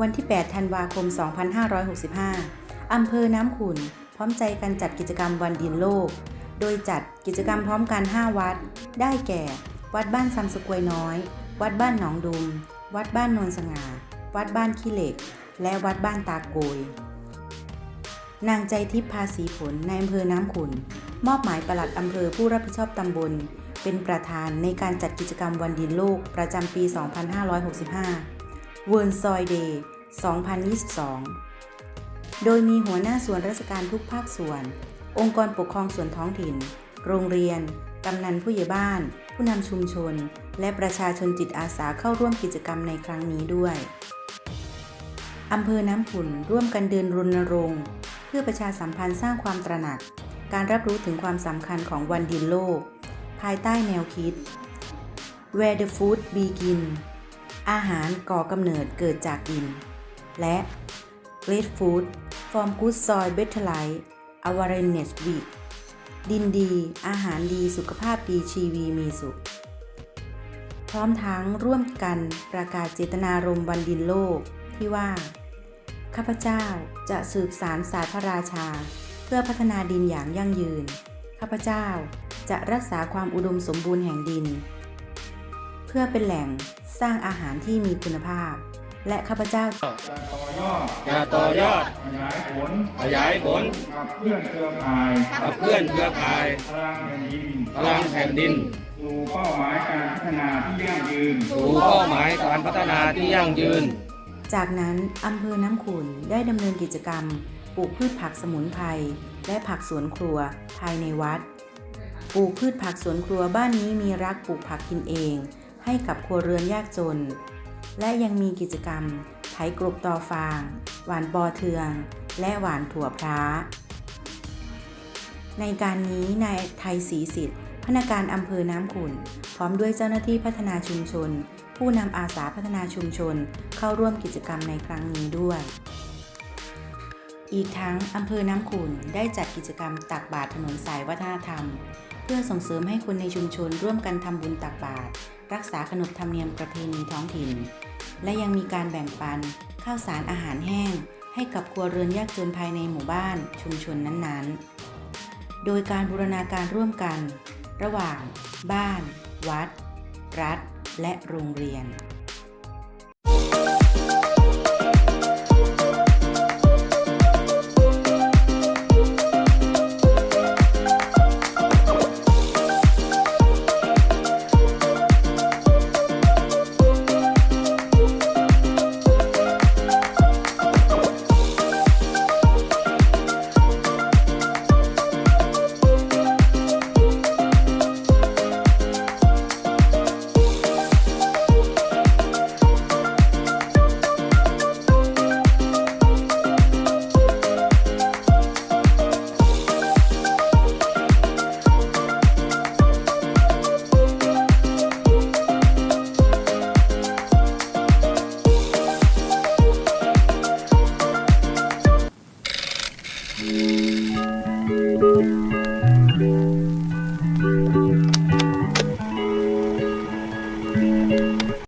วันที่ 8 ธันวาคม 2565 อำเภอน้ำขุ่น พร้อมใจกันจัดกิจกรรมวันดินโลก โดยจัดกิจกรรมพร้อมกัน 5 วัด ได้แก่ วัดบ้านซำสกวยน้อย วัดบ้านหนองดุม วัดบ้านโนนสง่า วัดบ้านขี้เหล็ก และวัดบ้านตาโกย นางใจทิพย์ภาษีผลในอำเภอน้ำขุ่น มอบหมายปลัดอำเภอผู้รับผิดชอบตำบลเป็นประธานในการจัดกิจกรรมวันดินโลกประจำปี 2565 เวิร์นซอยเดย์ 2022 โดยมีหัวหน้าส่วนราชการทุกภาคส่วน องค์กรปกครองส่วนท้องถิ่น โรงเรียน กำนันผู้ใหญ่บ้าน ผู้นำชุมชน และประชาชนจิตอาสาเข้าร่วมกิจกรรมในครั้งนี้ด้วย อำเภอน้ำขุนร่วมกันเดินรณรงค์ เพื่อประชาสัมพันธ์สร้างความตระหนัก การรับรู้ถึงความสำคัญของวันดินโลก ภายใต้แนวคิด Where the food begin อาหารก่อกำเนิดเกิดจากดิน และ Great Food from Good Soil Better Life Awareness Week ดินดี อาหารดีสุขภาพดีชีวีมีสุข พร้อมทั้งร่วมกันประกาศเจตนารมณ์วันดินโลกที่ว่า ข้าพเจ้าจะสืบสารศาสตร์พระราชา เพื่อพัฒนาดินอย่างยั่งยืน ข้าพเจ้าจะรักษาความอุดมสมบูรณ์แห่งดิน พื่อเป็นแหล่งสร้างอาหารที่มีคุณภาพ และข้าพเจ้าจะต่อยอดจะต่อยอดขยายผลขยายผลขับเคลื่อนเครือข่ายขับเคลื่อนเครือข่ายพลังแผ่นดินพลังแผ่นดินสู่เป้าหมายการพัฒนาที่ยั่งยืนสู่เป้าหมายการพัฒนาที่ยั่งยืน จากนั้นอำเภอน้ำขุนได้ดำเนินกิจกรรม ปลูกพืชผักสมุนไพรและผักสวนครัวภายในวัด ปลูกพืชผักสวนครัวบ้านนี้มีรักปลูกผักกินเอง ให้กับครัวเรือนยากจน และยังมีกิจกรรมไถกลบตอฟาง หวานปอเทือง และหวานถั่วพร้า ในการนี้นายไทยศรีสิทธิ์พนักการอำเภอน้ำขุ่น พร้อมด้วยเจ้าหน้าที่พัฒนาชุมชน ผู้นำอาสาพัฒนาชุมชนเข้าร่วมกิจกรรมในครั้งนี้ด้วย อีกทั้งอำเภอน้ำขุ่นได้จัดกิจกรรมตักบาตรถนนสายวัฒนธรรม พื่อส่งเสริมให้คนในชุมชนร่วมกันทำบุญตักบาตรรักษาขนบธรรมเนียมประเพณีท้องถิ่น และยังมีการแบ่งปัน ข้าวสารอาหารแห้ง ให้กับครัวเรือนยากจนภายในหมู่บ้านชุมชนนั้นๆ โดยการบูรณาการร่วมกัน ระหว่าง บ้าน วัด รัฐ และโรงเรียน